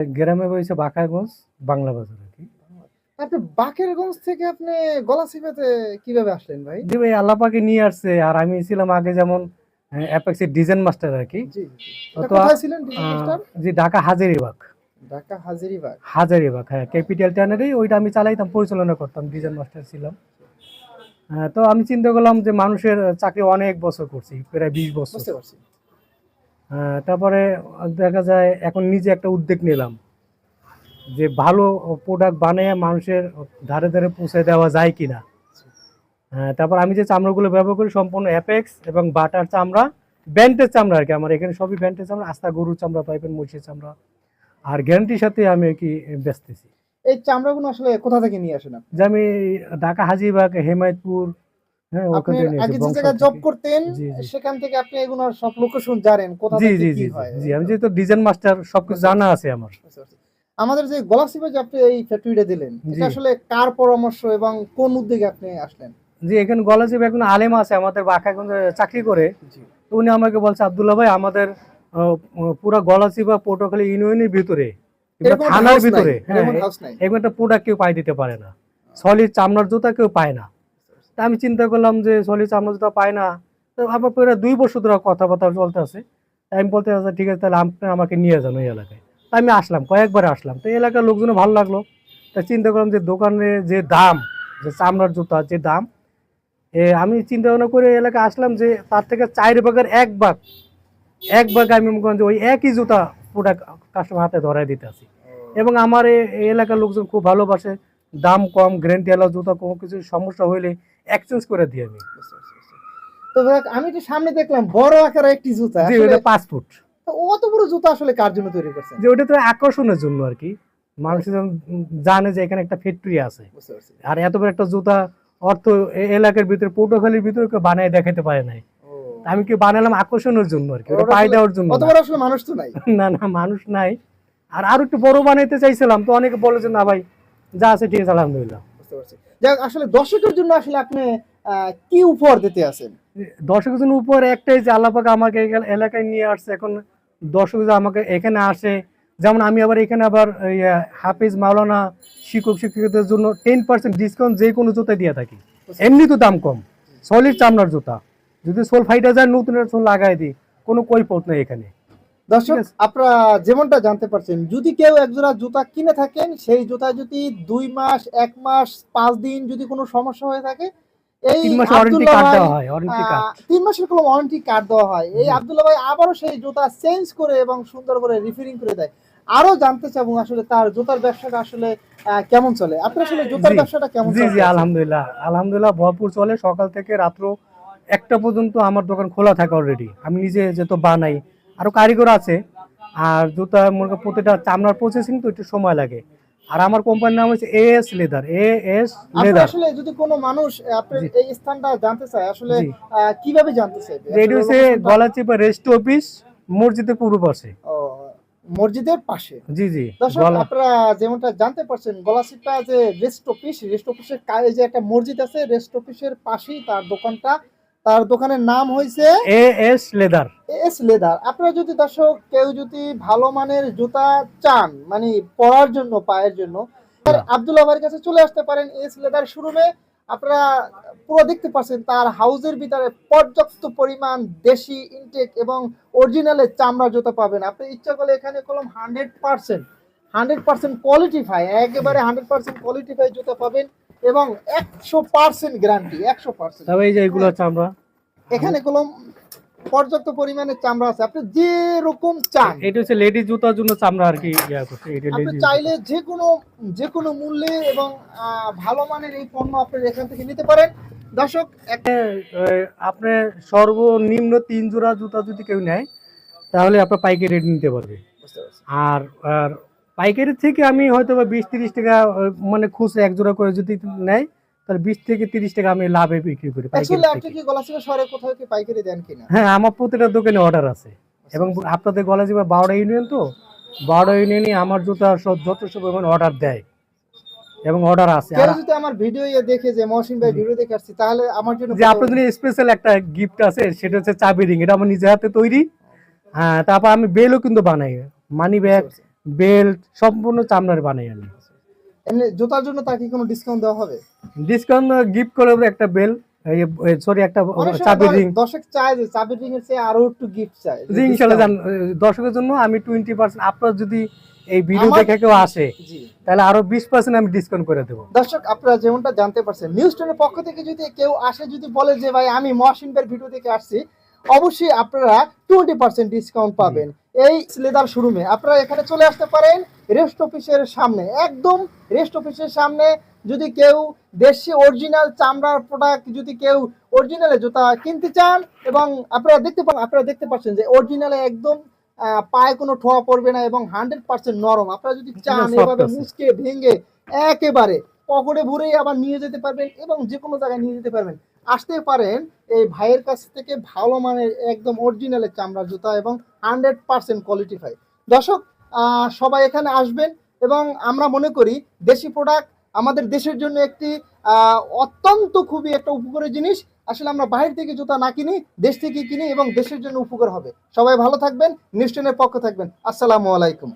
গ্রামে বাঁকাগঞ্জ বাংলা বাজার আর কি। আপনি বাকেরগঞ্জ থেকে আপনি গলাচিপাতে কীভাবে আসলেন ভাই? যে ভাই আল্লাপাকে নিয়ে আসছে আর আমি ছিলাম আগে যেমন অ্যাপেক্সের ডিজাইন মাস্টার আর কি। জি জি। তো ছিলেন ঢাকা হাজারিবাগ। ঢাকা হাজারিবাগ। হাজারিবাগ হ্যাঁ ক্যাপিটাল টানেরই ওইটা আমি চালাইতাম পরিচালনা করতাম ডিজাইন মাস্টার ছিলাম। হ্যাঁ, তো আমি চিন্তা করলাম যে মানুষের চাকরি অনেক বছর করছি প্রায় বিশ বছর। বুঝতে পারছি। তারপরে দেখা যায় এখন নিজে একটা উদ্যোগ নিলাম যে ভালো প্রোডাক্ট বানিয়ে মানুষের ধারে ধারে পৌঁছে দেওয়া যায় কিনা হ্যাঁ, তারপর আমি যে চামড়াগুলো ব্যবহার করি সম্পূর্ণ অ্যাপেক্স এবং বাটার চামড়া ব্যান্ডের চামড়া আর কি আমার এখানে সবই ব্যান্ডের চামড়া আস্তা গরুর চামড়া পাইপেন মহিষের চামড়া আর গ্যারান্টির সাথে আমি আর কি বেচতেছি এই চামড়াগুলো আসলে কোথা থেকে নিয়ে আসেন আপনি? যে আমি ঢাকা হাজিবাগ হেমায়তপুর হ্যাঁ আপনি আগে যে জায়গায় জব করতেন জি, জি। সেখান থেকে আপনি এগুলো সব লোকেশন জানেন কোথা থেকে কি হয়? জি আমি যেহেতু ডিজাইন মাস্টার সবকিছু জানা আছে আমার। আমাদের যে গলাচিপা যে আপনি এই ফ্যাক্টরিটা দিলেন এটা আসলে কার পরামর্শ এবং কোন উদ্যোগে আপনি আসলেন? যে এখানে এখন আলেম আছে আমাদের বাঁকাগঞ্জে চাকরি করে। তো উনি আমাকে বলছে আব্দুল্লাহ ভাই আমাদের পুরা গলাচিপা পটুয়াখালী ইউনিয়নের ভিতরে থানার ভিতরে হ্যাঁ এরকম একটা প্রোডাক্ট কেউ পাই দিতে পারে না। সলিড চামড়ার জুতা কেউ পায় না। তা আমি চিন্তা করলাম যে সলিড চামড়ার জুতা পায় না। তো আমার প্রায় দুই বছর ধরে কথাবার্তা চলতে আছে। আমি বলতে আচ্ছা ঠিক আছে, তাহলে আপনি আমাকে নিয়ে যান ওই এলাকায়। তা আমি আসলাম, কয়েকবার আসলাম। তো এলাকার লোকজনও ভালো লাগল। তা চিন্তা করলাম যে দোকানে যে দাম, যে চামড়ার জুতা, যে দাম, এ আমি চিন্তা ভাবনা করে এলাকায় আসলাম যে তার থেকে চার ভাগের এক ভাগ এক ভাগ আমি মনে করেন যে ওই একই জুতা প্রোডাক্ট কাস্টমার হাতে ধরাই দিতে আছি। এবং আমার এই এলাকার লোকজন খুব ভালোবাসে। দাম কম গ্যারেন্টি আলা জুতা, কোনো কিছু সমস্যা হইলে এক্সচেঞ্জ করে দিই আমি। তো আমি তো সামনে দেখলাম বড় আকারের একটি জুতা। আসলে ওটা পাঁচ ফুট। অত বড় জুতা আসলে কার জন্য তৈরি করছেন? যে ওটা তো আকর্ষণের জন্য আর কি। মানুষ জানে যে এখানে একটা ফ্যাক্টরি আছে আর এত বড় একটা জুতা অর্থ এলাকার ভিতরে পটুয়াখালীর ভিতরে কেউ বানায় দেখাতে পারে নাই। আমি কি বানালাম আকর্ষণের জন্য আর কি ওটা পাই দেওয়ার জন্য অত বড় আসলে মানুষ তো নাই। না না মানুষ নাই। আর আরও একটু বড় বানাইতে চাইছিলাম তো অনেকে বলে যে না ভাই যা আছে ঠিক আছে আলহামদুলিল্লাহ। যাক, আসলে দর্শকের জন্য আসলে আপনি কি উপহার দিতে আছেন? দর্শক জন্য উপর একটাই যে আল্লাপাক আমাকে এলাকায় নিয়ে আসছে। এখন দর্শক আমাকে এখানে আসে, যেমন আমি আবার এখানে আবার হাফিজ মাওলানা শিক্ষক শিক্ষিকাদের জন্য টেন পার্সেন্ট ডিসকাউন্ট যে কোনো জুতা দিয়ে থাকি। এমনি তো দাম কম। সলিড চামড়ার জুতা। যদি সোল ফাইটা যায়, নতুন সোল লাগাই দিই, কোনো কৈফত নেই এখানে। দর্শক আপনারা যেমনটা জানতে পারছেন যদি কেউ একজোড়া জুতা কিনে থাকেন সেই জুতা যদি দুই মাস এক মাস পাঁচ দিন যদি কোনো সমস্যা হয়ে থাকে এই তিন মাসের কোনো ওয়ারেন্টি কার্ড দেওয়া হয়। এই জি। আব্দুল্লাহ ভাই আবারও সেই জুতা চেঞ্জ করে এবং সুন্দর করে রিফিলিং করে দেয়। আরও জানতে চাবো আসলে তার জুতার ব্যবসাটা আসলে কেমন চলে? আপনার আসলে জুতার ব্যবসাটা কেমন জি জি আলহামদুলিল্লাহ। আলহামদুলিল্লাহ ভরপুর চলে। সকাল থেকে রাত্র একটা পর্যন্ত আমার দোকান খোলা থাকে অলরেডি আমি নিজে যেহেতু বানাই আরও কারিগর আছে আর জুতা মনে প্রতিটা চামড়ার প্রসেসিং তো একটু সময় লাগে। আর আমার কোম্পানির নাম হচ্ছে A S leather A S leather আসলে যদি কোনো মানুষ আহ, আপনার এই স্থানটা জানতে চায় আসলে কীভাবে জানতে চাইবে যে এটা হচ্ছে গলাচিপা রেস্ট অফিস মসজিদের পূর্ব পাশে। ও, মসজিদের পাশে। জি জি দর্শক আপনারা যেমনটা জানতে পারছেন গলাচিপা যে রেস্ট অফিস রেস্ট অফিসের কাছে যে একটা মসজিদ আছে রেস্ট অফিসের পাশেই তার দোকানটা। তার দোকানের নাম হয়েছে A S leather S leather আপনারা যদি দর্শক কেউ যদি ভালো মানের জুতা চান মানে পরার জন্য পায়ের জন্য হ্যাঁ। আব্দুল্লাহ ভাইয়ের কাছে চলে আসতে পারেন এস লেদার শোরুমে। আপনারা পুরো দেখতে পাচ্ছেন তার হাউসের ভিতরে পর্যাপ্ত পরিমাণ দেশি ইনটেক এবং অরিজিনালের চামড়া জুতা পাবেন। আপনি ইচ্ছা করলে এখানে কলম হান্ড্রেড পার্সেন্ট হান্ড্রেড পার্সেন্ট কোয়ালিটিফাই একেবারে হান্ড্রেড পার্সেন্ট কোয়ালিটিফাই জুতা পাবেন। এবং একশো পার্সেন্ট গ্যারান্টি একশো পার্সেন্ট তবে এই যে এগুলো চামড়া? এখানে কলম পর্যাপ্ত পরিমাণে চামড়া আছে। আপনি যে রকম চান। এটা হচ্ছে লেডিস জুতার জন্য চামড়া আর কি ইয়া করছে এটা আপনি চাইলে যে কোনো যে কোনো মূল্যে এবং ভালো মানের এই পণ্য আপনি এখান থেকে নিতে পারেন। দর্শক আপনি সর্বনিম্ন তিন জোড়া জুতা যদি কেউ নেয় তাহলে আপনার পাইকারি রেট নিতে পারবে। আর আর পাইকারি থেকে আমি হয়তো বা বিশ তিরিশ টাকা মানে খুচরা এক জোড়া করে যদি নেয় তাহলে বিশ থেকে তিরিশ টাকা আমি লাভে বিক্রি করি গলাচিপা হ্যাঁ আমার প্রতিটা দোকানে অর্ডার আছে। এবং আপনাদের গলা যাবে বারোটা ইউনিয়ন তো? বারোটা ইউনিয়নে আমার জুতা সব যথেষ্ট পরিমাণ অর্ডার দেয়। এবং অর্ডার আছে। কেউ যদি আমার ভিডিও দেখে যে মহসিন ভাই ভিডিও দেখে আসছি তাহলে আমার জন্য যে আপনাদের স্পেশাল একটা গিফট আছে সেটা হচ্ছে চাবি রিং এটা আমার নিজের হাতে তৈরি। হ্যাঁ তারপর আমি বেলও কিন্তু বানাই। মানি ব্যাগ বেল্ট সম্পূর্ণ চামড়ার বানাই আমি এমনি জুতার জন্য তাকে কোনো ডিসকাউন্ট দেওয়া হবে? ডিসকাউন্ট গিফট করে একটা বেল সরি একটা চাবি রিং দর্শক চায় যে চাবি রিং এর চেয়ে আরও একটু গিফট চায়। জি। দর্শকের জন্য আমি টোয়েন্টি পার্সেন্ট আপনার যদি এই ভিডিও দেখে কেউ আসে তাহলে আরও বিশ পার্সেন্ট আমি ডিসকাউন্ট করে দেবো। দর্শক আপনারা যেমনটা জানতে পারছেন নিউজ টেনের পক্ষ থেকে যদি কেউ আসে যদি বলে যে ভাই আমি মহাসিনবের ভিডিও থেকে আসছি অবশ্যই আপনারা টোয়েন্টি পার্সেন্ট ডিসকাউন্ট পাবেন। এই লেদার শোরুমে। আপনারা এখানে চলে আসতে পারেন রেস্ট অফিসের সামনে। একদম রেস্ট অফিসের সামনে যদি কেউ দেশি অরিজিনাল চামড়ার প্রোডাক্ট যদি কেউ অরিজিনালে জুতা কিনতে চান এবং আপনারা দেখতে পান আপনারা দেখতে পাচ্ছেন যে অরিজিনালে একদম পায়ে কোনো ঠোয়া পড়বে না এবং হান্ড্রেড পার্সেন্ট নরম। আপনারা যদি চান এভাবে। মুচকে ভেঙে একেবারে পকেটে ভরে আবার নিয়ে যেতে পারবেন এবং যে কোনো জায়গায় নিয়ে যেতে পারবেন। আসতে পারেন এই ভাইয়ের কাছ থেকে ভালো মানের একদম অরিজিনালের চামড়ার জুতা এবং হান্ড্রেড পার্সেন্ট কোয়ালিটিফাই দর্শক আহ, সবাই এখানে আসবেন এবং আমরা মনে করি দেশি প্রোডাক্ট আমাদের দেশের জন্য একটি অত্যন্ত খুবই একটা উপকারী জিনিস। আসলে আমরা বাইরে থেকে জুতা না কিনি দেশ থেকে কিনি এবং দেশের জন্য উপকার হবে। সবাই ভালো থাকবেন নিউজ পক্ষ থাকবেন। আসসালামু আলাইকুম।